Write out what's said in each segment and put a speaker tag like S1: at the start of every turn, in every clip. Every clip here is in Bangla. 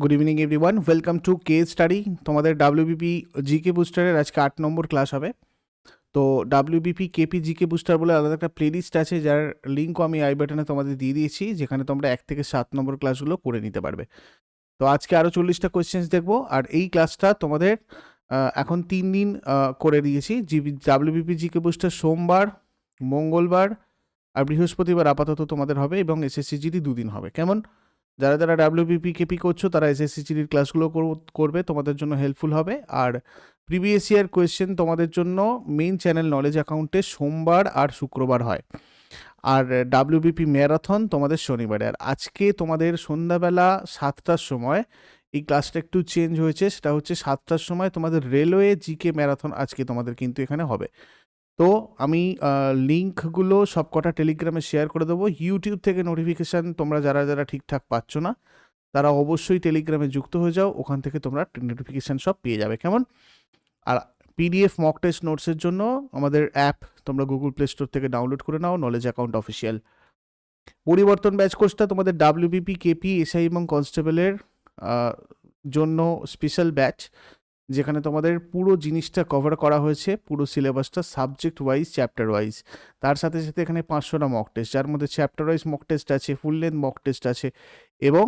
S1: Good evening everyone welcome to K study তোমাদের ডাব্লিউবিপি জিকে বুস্টারের আজকে আট নম্বর ক্লাস হবে। তো ডাব্লিউবিপি কেপি জিকে বুস্টার বলে আলাদা একটা প্লেলিস্ট আছে, যার লিঙ্কও আমি আই বাটনে তোমাদের দিয়ে দিয়েছি, যেখানে তোমরা এক থেকে সাত নম্বর ক্লাসগুলো করে নিতে পারবে। তো আজকে আরও চল্লিশটা কোয়েশ্চেন্স দেখব, আর এই ক্লাসটা তোমাদের এখন তিন দিন করে দিয়েছি। জিবি ডাব্লিউবিপি জিকে বুস্টার সোমবার, মঙ্গলবার আর বৃহস্পতিবার আপাতত তোমাদের হবে এবং এসএসসি জিডি দুদিন হবে। কেমন? যারা যারা ডাব্লিউবিপি কেপি করছ, তারা এসএসসি জিডির ক্লাসগুলো করবে, তোমাদের জন্য হেল্পফুল হবে। আর প্রিভিয়াস ইয়ার কোয়েশ্চেন তোমাদের জন্য মেইন চ্যানেল নলেজ অ্যাকাউন্টে সোমবার আর শুক্রবার হয়। আর ডাব্লিউবিপি ম্যারাথন তোমাদের শনিবারে। আর আজকে তোমাদের সন্ধ্যাবেলা সাতটার সময় এই ক্লাসটা একটু চেঞ্জ হয়েছে, সেটা হচ্ছে সাতটার সময় তোমাদের রেলওয়ে জিকে ম্যারাথন আজকে তোমাদের কিন্তু এখানে হবে। তো আমি লিঙ্কগুলো সবকটা টেলিগ্রামে শেয়ার করে দেবো। ইউটিউব থেকে নোটিফিকেশান তোমরা যারা যারা ঠিকঠাক পাচ্ছ না, তারা অবশ্যই টেলিগ্রামে যুক্ত হয়ে যাও। ওখান থেকে তোমরা নোটিফিকেশান সব পেয়ে যাবে, কেমন? আর পিডিএফ মক টেস্ট নোটসের জন্য আমাদের অ্যাপ তোমরা গুগল প্লে স্টোর থেকে ডাউনলোড করে নাও, নলেজ অ্যাকাউন্ট অফিসিয়াল। পরিবর্তন ব্যাচ কোর্সটা তোমাদের ডাব্লিউবিপি, কেপি, এসআই এবং কনস্টেবলের জন্য স্পেশাল ব্যাচ। যেখানে তোমাদের পুরো জিনিসটা কভার করা হয়েছে, পুরো সিলেবাসটা সাবজেক্ট ওয়াইজ চ্যাপ্টার ওয়াইজ তার সাথে সাথে এখানে পাঁচশোটা মক টেস্ট যার মধ্যে চ্যাপ্টার ওয়াইজ মক টেস্ট আছে ফুল লেন্থ মক টেস্ট আছে এবং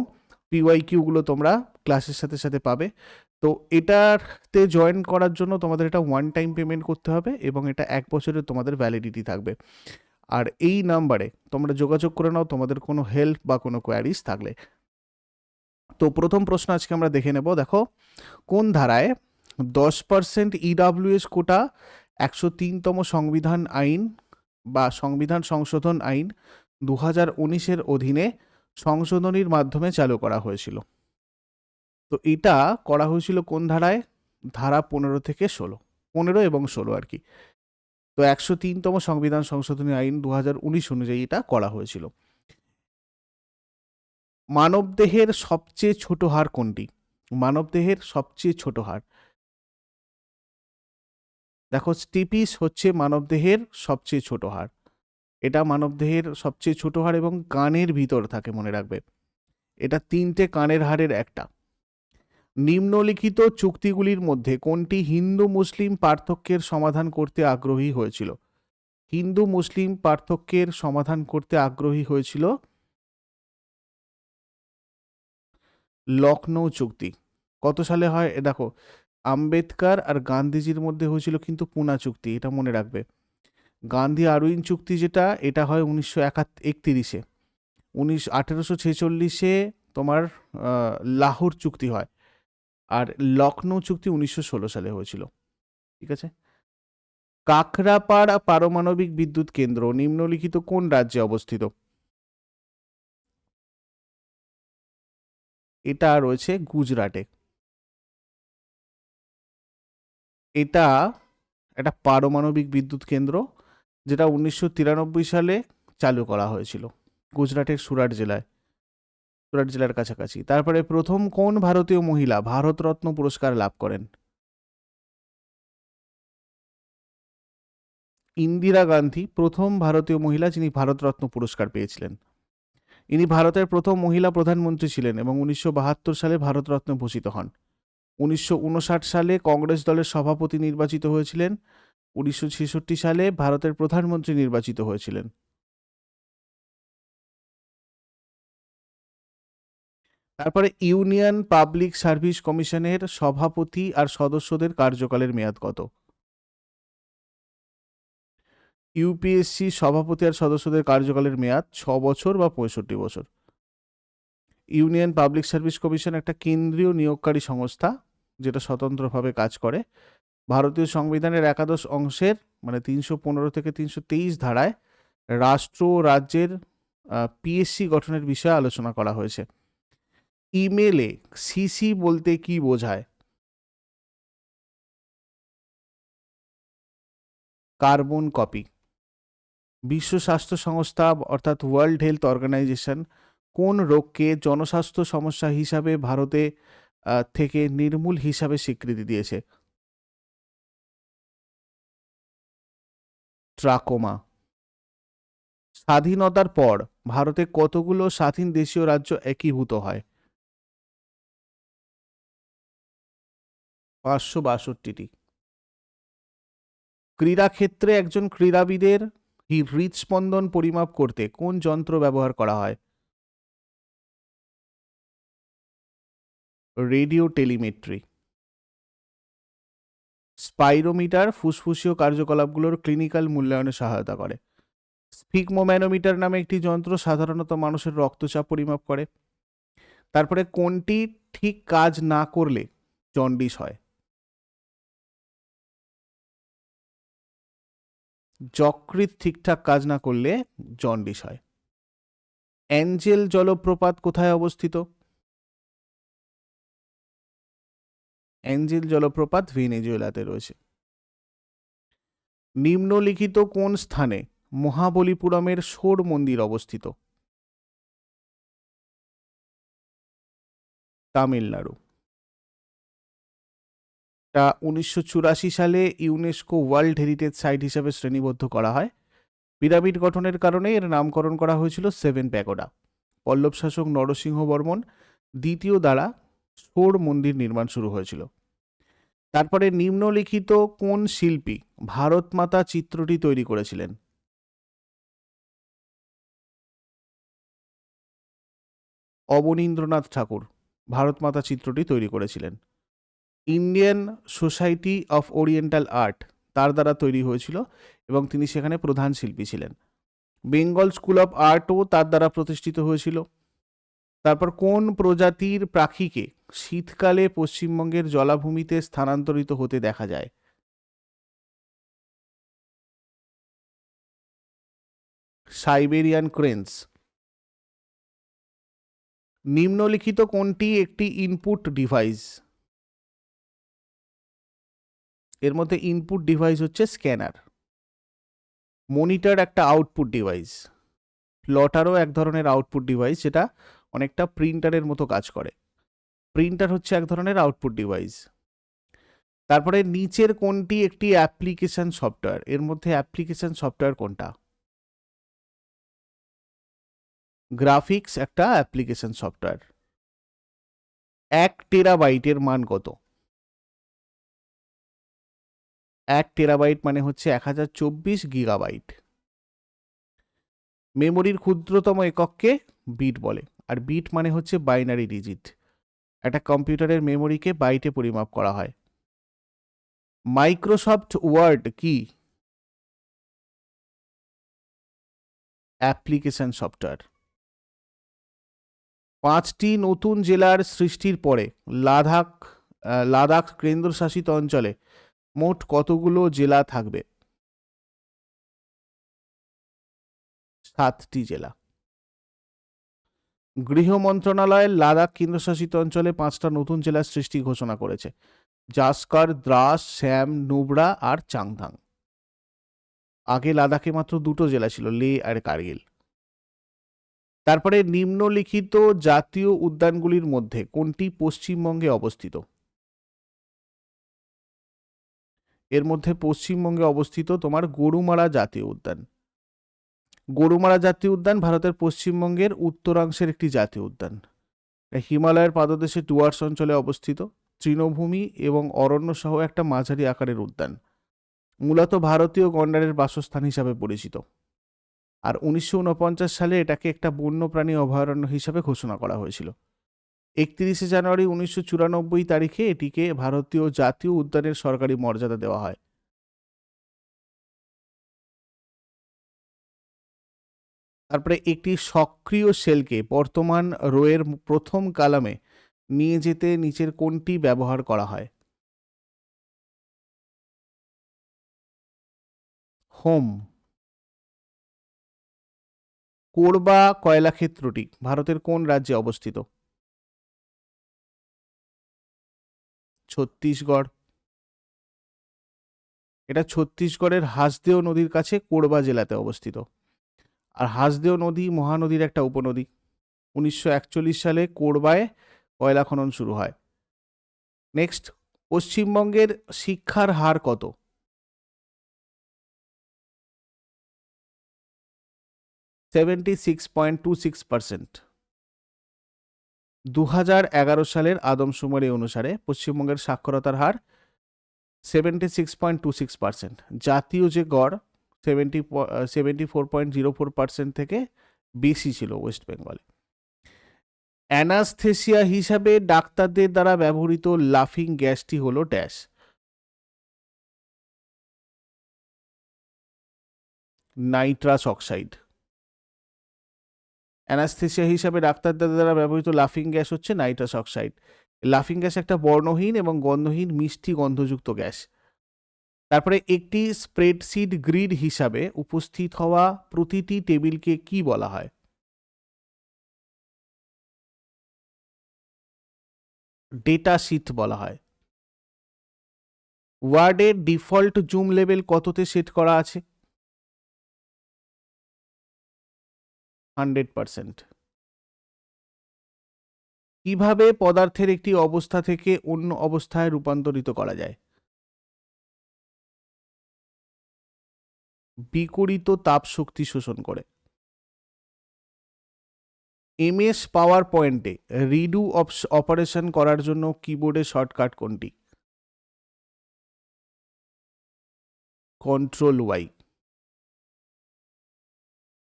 S1: পিওয়াই কিউগুলো তোমরা ক্লাসের সাথে সাথে পাবে। তো এটাতে জয়েন করার জন্য তোমাদের এটা ওয়ান টাইম পেমেন্ট করতে হবে এবং এটা এক বছরের তোমাদের ভ্যালিডিটি থাকবে। আর এই নাম্বারে তোমরা যোগাযোগ করে নাও, তোমাদের কোনো হেল্প বা কোনো কোয়ারিজ থাকলে। তো প্রথম প্রশ্ন আজকে আমরা দেখে নেব, দেখো, কোন ধারায় দশ পার্সেন্ট ইডাব্লিউএস কোটা একশো তিনতম সংবিধান আইন বা সংবিধান সংশোধন আইন দু হাজার উনিশের অধীনে সংশোধনীর মাধ্যমে চালু করা হয়েছিল। তো এটা করা হয়েছিল কোন ধারায়? ধারা পনেরো থেকে ষোলো। পনেরো এবং ষোলো আর কি। তো একশো তিনতম সংবিধান সংশোধনী আইন দু হাজার উনিশ অনুযায়ী এটা করা হয়েছিল। মানবদেহের সবচেয়ে ছোট হার কোনটি? মানবদেহের সবচেয়ে ছোট হাড় দেখো স্টিপিস হচ্ছে মানবদেহের সবচেয়ে ছোট হাড়। এটা মানবদেহের সবচেয়ে ছোট হাড় এবং কানের ভিতর থাকে, মনে রাখবে। এটা তিনটে কানের হাড়ের একটা। নিম্নলিখিত চুক্তিগুলির মধ্যে কোনটি হিন্দু মুসলিম পার্থক্যের সমাধান করতে আগ্রহী হয়েছিল? হিন্দু মুসলিম পার্থক্যের সমাধান করতে আগ্রহী হয়েছিল লখনৌ চুক্তি। কত সালে হয়? দেখো আম্বেদকার আর গান্ধীজির মধ্যে হয়েছিল কিন্তু পুনা চুক্তি, এটা মনে রাখবে। গান্ধী আরউইন চুক্তি যেটা, এটা হয় উনিশশো একত্রিশে। উনিশ, আঠেরোশো ছেচল্লিশে তোমার লাহোর চুক্তি হয়। আর লখনৌ চুক্তি উনিশশো ষোলো সালে হয়েছিল। ঠিক আছে? কাকরাপাড়া পারমাণবিক বিদ্যুৎ কেন্দ্র, নিম্নলিখিত কোন রাজ্যে অবস্থিত? এটা রয়েছে গুজরাটে। এটা একটা পারমাণবিক বিদ্যুৎ কেন্দ্র যেটা উনিশশো তিরানব্বই সালে চালু করা হয়েছিল গুজরাটের সুরাট জেলায়, সুরাট জেলার কাছাকাছি। তারপরে প্রথম কোন ভারতীয় মহিলা ভারতরত্ন পুরস্কার লাভ করেন? ইন্দিরা গান্ধী প্রথম ভারতীয় মহিলা যিনি ভারতরত্ন পুরস্কার পেয়েছিলেন। ইনি ভারতের প্রথম মহিলা প্রধানমন্ত্রী ছিলেন এবং উনিশশো বাহাত্তর সালে ভারতরত্ন ভূষিত হন। উনিশশো উনষাট সালে কংগ্রেস দলের সভাপতি নির্বাচিত হয়েছিলেন। উনিশশো ছেষট্টি সালে ভারতের প্রধানমন্ত্রী নির্বাচিত হয়েছিলেন। তারপরে ইউনিয়ন পাবলিক সার্ভিস কমিশনের সভাপতি আর সদস্যদের কার্যকালের মেয়াদ কত? ইউপিএসসি সভাপতি আর সদস্যদের কার্যকালের মেয়াদ ছ বছর বা পঁয়ষট্টি বছর। ইউনিয়ন পাবলিক সার্ভিস কমিশন একটা কেন্দ্রীয় নিয়োগকারী সংস্থা। যেটা স্বতন্ত্রভাবে কাজ করে। ভারতীয় সংবিধানের একাদশ অংশের মানে তিনশো পনেরো থেকে তিনশো তেইশ ধারায় রাষ্ট্র ও রাজ্যের পিএসসি গঠনের বিষয়ে আলোচনা করা হয়েছে। ইমেলে সিসি বলতে কি বোঝায়? Carbon copy. বিশ্ব স্বাস্থ্য সংস্থা অর্থাৎ ওয়ার্ল্ড হেলথ অর্গানাইজেশন কোন রোগকে জনস্বাস্থ্য সমস্যা হিসাবে ভারতে থেকে নির্মূল হিসাবে স্বীকৃতি দিয়েছে। ট্রাকোমা। স্বাধীনতার পর ভারতে কতগুলো স্বাধীন দেশীয় রাজ্য একীভূত হয়? পাঁচশো বাষট্টিটি। ক্রীড়াক্ষেত্রে একজন ক্রীড়াবিদের হৃদস্পন্দন পরিমাপ করতে কোন যন্ত্র ব্যবহার করা হয়? Radio telemetry. স্পাইরোমিটার ফুসফুসীয় কার্যকলাপগুলোর ক্লিনিক্যাল মূল্যায়নে সহায়তা করে। স্পিগমোম্যানোমিটার নামে একটি যন্ত্র সাধারণত মানুষের রক্তচাপ পরিমাপ করে। তারপরে কোনটি ঠিক কাজ না করলে জন্ডিস হয়? যকৃত ঠিকঠাক কাজ না করলে জন্ডিস হয়। অ্যাঞ্জেল জলপ্রপাত কোথায় অবস্থিত? অ্যাঞ্জেল জলপ্রপাত ভেনেজুয়েলাতে রয়েছে। নিম্নলিখিত কোন স্থানে মহাবলীপুরমের শোর মন্দির অবস্থিত? তামিলনাড়ু। তা উনিশশো চুরাশি সালে ইউনেস্কো ওয়ার্ল্ড হেরিটেজ সাইট হিসাবে শ্রেণীবদ্ধ করা হয়। পিরামিড গঠনের কারণে এর নামকরণ করা হয়েছিল সেভেন প্যাগোডা। পল্লব শাসক নরসিংহ বর্মন দ্বিতীয় দ্বারা শোর মন্দির নির্মাণ শুরু হয়েছিল। তারপরে নিম্নলিখিত কোন শিল্পী ভারত মাতা চিত্রটি তৈরি করেছিলেন? অবনীন্দ্রনাথ ঠাকুর ভারত মাতা চিত্রটি তৈরি করেছিলেন। Indian Society of Oriental Art তার দ্বারা তৈরি হয়েছিল এবং তিনি সেখানে প্রধান শিল্পী ছিলেন। বেঙ্গল স্কুল অফ আর্টও তার দ্বারা প্রতিষ্ঠিত হয়েছিল। তারপর কোন প্রজাতির পাখিকে শীতকালে পশ্চিমবঙ্গের জলাভূমিতে স্থানান্তরিত হতে দেখা যায়। Siberian cranes. নিম্নলিখিত কোনটি একটি ইনপুট ডিভাইস এর মধ্যে ইনপুট ডিভাইস হচ্ছে স্ক্যানার মনিটর একটা আউটপুট ডিভাইস প্লটারও এক ধরনের আউটপুট ডিভাইস যেটা অনেকটা প্রিন্টারের মতো কাজ করে। প্রিন্টার হচ্ছে এক ধরনের আউটপুট ডিভাইস তারপরে নিচের কোনটি একটি অ্যাপ্লিকেশন সফটওয়্যার এর মধ্যে অ্যাপ্লিকেশন সফটওয়্যার কোনটা? গ্রাফিক্স একটা অ্যাপ্লিকেশন সফটওয়্যার এক টেরাবাইটের মান কত? এক টেরাবাইট মানে হচ্ছে এক হাজার চব্বিশ গিগাবাইট মেমোরির ক্ষুদ্রতম একককে বিট বলে। আর বিট মানে হচ্ছে বাইনারি ডিজিট একটা কম্পিউটারের মেমোরিকে বাইটে পরিমাপ করা হয়। মাইক্রোসফট ওয়ার্ড কি? Application software. পাঁচটি নতুন জেলার সৃষ্টির পরে লাদাখ লাদাখ কেন্দ্রশাসিত অঞ্চলে মোট কতগুলো জেলা থাকবে? সাতটি জেলা। গৃহ লাদাখ কেন্দ্রশাসিত অঞ্চলে পাঁচটা নতুন জেলার সৃষ্টি ঘোষণা করেছে। জাস্কর, দ্রাস শ্যাম নুবরা আর চাংধাং। আগে লাদাখে মাত্র দুটো জেলা ছিল, লে আর কার্গিল। তারপরে নিম্নলিখিত জাতীয় উদ্যানগুলির মধ্যে কোনটি পশ্চিমবঙ্গে অবস্থিত? এর মধ্যে পশ্চিমবঙ্গে অবস্থিত তোমার গরুমারা জাতীয় উদ্যান। গরুমারা জাতীয় উদ্যান ভারতের পশ্চিমবঙ্গের উত্তরাংশের একটি জাতীয় উদ্যান। হিমালয়ের পাদদেশে ডুয়ার্স অঞ্চলে অবস্থিত, তৃণভূমি এবং অরণ্য সহ একটা মাঝারি আকারের উদ্যান। মূলত ভারতীয় গন্ডারের বাসস্থান হিসাবে পরিচিত। আর উনিশশো উনপঞ্চাশ সালে এটাকে একটা বন্যপ্রাণী অভয়ারণ্য হিসাবে ঘোষণা করা হয়েছিল। একত্রিশে জানুয়ারি উনিশশো চুরানব্বই তারিখে এটিকে ভারতীয় জাতীয় উদ্যানের সরকারি মর্যাদা দেওয়া হয়। তারপরে একটি সক্রিয় সেলকে বর্তমান রোয়ের প্রথম কালামে নিয়ে যেতে নিচের কোনটি ব্যবহার করা হয়? হোম। কোরবা কয়লাক্ষেত্রটি ভারতের কোন রাজ্যে অবস্থিত? ছত্তিশগড়। এটা ছত্তিশগড়ের হাসদেও নদীর কাছে কোরবা জেলাতে অবস্থিত। আর হাসদেও নদী মহানদীর একটা উপনদী। উনিশশো একচল্লিশ সালে কোরবায় কয়লা খনন শুরু হয়। নেক্সট পশ্চিমবঙ্গের শিক্ষার হার কত? Seventy six point two six percent দু হাজার এগারো সালের আদমশুমারি অনুসারে পশ্চিমবঙ্গের সাক্ষরতার হার seventy six point two six percent জাতীয় যে গড় seventy seventy four point zero four percent থেকে বেশি ছিল ওয়েস্ট বেঙ্গলে অ্যানাস্থেসিয়া হিসাবে ডাক্তারদের দ্বারা ব্যবহৃত লাফিং গ্যাসটি হলো ড্যাশ নাইট্রাস অক্সাইড অ্যানাস্থেসিয়া হিসাবে ডাক্তারদের দ্বারা ব্যবহৃত লাফিং গ্যাস হচ্ছে নাইট্রাস অক্সাইড লাফিং গ্যাস একটা বর্ণহীন এবং গন্ধহীন মিষ্টি গন্ধযুক্ত গ্যাস। তারপরে একটি স্প্রেডশিট গ্রিড হিসাবে উপস্থিত হওয়া প্রতিটি টেবিলকে কি বলা হয়? ডেটা শিট বলা হয়। ওয়ার্ডের ডিফল্ট জুম লেভেল কততে সেট করা আছে? Hundred percent. কীভাবে পদার্থের একটি অবস্থা থেকে অন্য অবস্থায় রূপান্তরিত করা যায়? বিকরিত তাপ শক্তি শোষণ করে। এমএস পাওয়ার পয়েন্টে রিডু অপারেশন করার জন্য কিবোর্ডে শর্টকাট কোনটি? Control Y.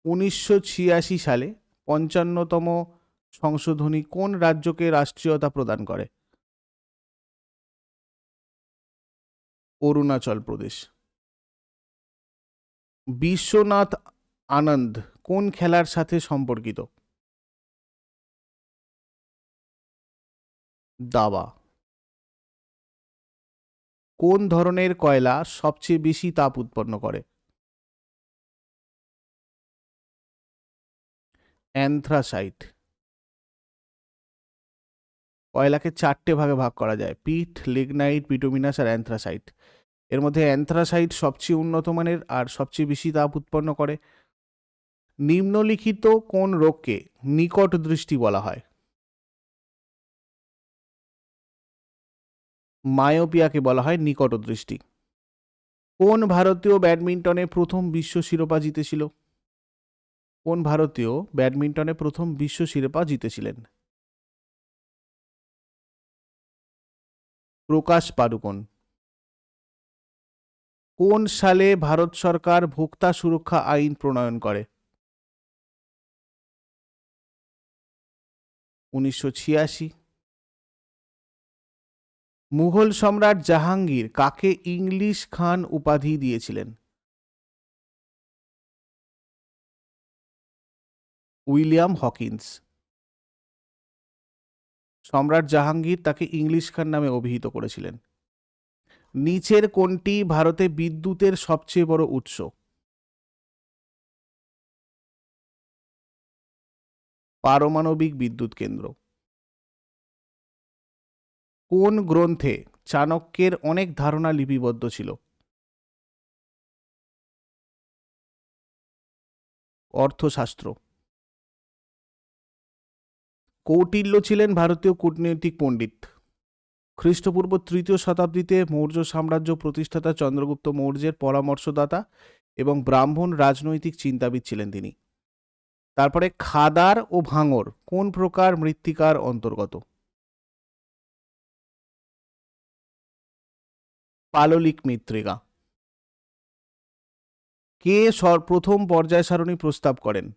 S1: উনিশশো ছিয়াশি সালে পঞ্চান্নতম সংশোধনী কোন রাজ্যকে রাষ্ট্রীয়তা প্রদান করে? অরুণাচল প্রদেশ। বিশ্বনাথ আনন্দ কোন খেলার সাথে সম্পর্কিত? দাবা। কোন ধরনের কয়লা সবচেয়ে বেশি তাপ উৎপন্ন করে? অ্যান্থ্রাসাইট। কয়লাকে চারটে ভাগে ভাগ করা যায়, পিট, লিগনাইট, পিটোমিনাস আর অ্যান্থ্রাসাইট। এর মধ্যে অ্যান্থ্রাসাইট সবচেয়ে উন্নত মানের আর সবচেয়ে বেশি তাপ উৎপন্ন করে। নিম্নলিখিত কোন রোগকে নিকট দৃষ্টি বলা হয়? মায়োপিয়াকে বলা হয় নিকট দৃষ্টি। কোন ভারতীয় ব্যাডমিন্টনে প্রথম বিশ্ব শিরোপা জিতেছিল? কোন ভারতীয় ব্যাডমিন্টনে প্রথম বিশ্ব শিরোপা জিতেছিলেন? প্রকাশ পাডুকোন। কোন সালে ভারত সরকার ভোক্তা সুরক্ষা আইন প্রণয়ন করে? উনিশশো ছিয়াশি। মুঘল সম্রাট জাহাঙ্গীর কাকে ইংলিশ খান উপাধি দিয়েছিলেন? William Hawkins. সম্রাট জাহাঙ্গীর তাকে ইংলিশ খান নামে অভিহিত করেছিলেন। নিচের কোনটি ভারতে বিদ্যুতের সবচেয়ে বড় উৎস। পারমাণবিক বিদ্যুৎ কেন্দ্র। কোন গ্রন্থে চাণক্যের অনেক ধারণা লিপিবদ্ধ ছিল? অর্থশাস্ত্র। কৌটিল্য ছিলেন ভারতীয় কূটনৈতিক পণ্ডিত। খ্রিস্টপূর্ব তৃতীয় শতাব্দীতে মৌর্য সাম্রাজ্য প্রতিষ্ঠাতা চন্দ্রগুপ্ত মৌর্যের পরামর্শদাতা এবং ব্রাহ্মণ রাজনৈতিক চিন্তাবিদ ছিলেন তিনি। তারপরে খাদার ও ভাঙর কোন প্রকার মৃত্তিকার অন্তর্গত? পাললিক মৃত্তিকা। কে প্রথম পর্যায় সারণী প্রস্তাব করেন?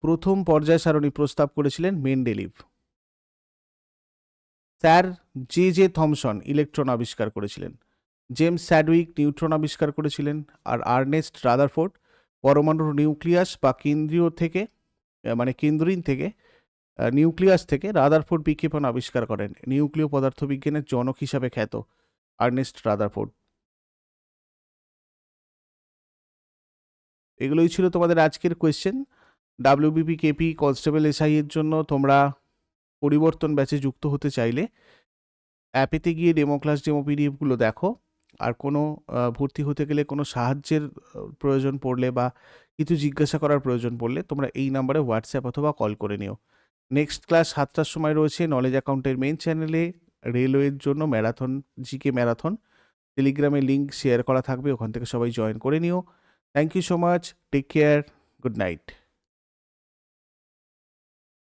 S1: প্রথম পর্যায় সারণী প্রস্তাব করেছিলেন Mendeleev. Sir J J Thomson, electron আবিষ্কার করেছিলেন। জেমস স্যাডউইক, নিউট্রন আবিষ্কার করেছিলেন। আর আর্নেস্ট রাদারফোর্ড, পরমাণুর নিউক্লিয়াস বা কেন্দ্রীয় থেকে মানে কেন্দ্রীন থেকে নিউক্লিয়াস থেকে রাদারফোর্ড বিক্ষেপণ আবিষ্কার করেন। নিউক্লিয় পদার্থবিজ্ঞানের জনক হিসাবে খ্যাত আর্নেস্ট রাদারফোর্ড। এগুলোই ছিল তোমাদের আজকের question WBP KP constable SI এর জন্য তোমরা পরিবর্তন ব্যাচে যুক্ত হতে চাইলে অ্যাপেতে গিয়ে ডেমো ক্লাস ডেমো পিডিএফগুলো দেখো। আর কোনো ভর্তি হতে গেলে কোনো সাহায্যের প্রয়োজন পড়লে বা কিছু জিজ্ঞাসা করার প্রয়োজন পড়লে তোমরা এই নাম্বারে হোয়াটসঅ্যাপ অথবা কল করে নিও। নেক্সট ক্লাস সাতটার সময় রয়েছে নলেজ অ্যাকাউন্টের মেন চ্যানেলে রেলওয়ের জন্য ম্যারাথন জিকে ম্যারাথন টেলিগ্রামে লিঙ্ক শেয়ার করা থাকবে, ওখান থেকে সবাই জয়েন করে নিও। Thank you so much take care good night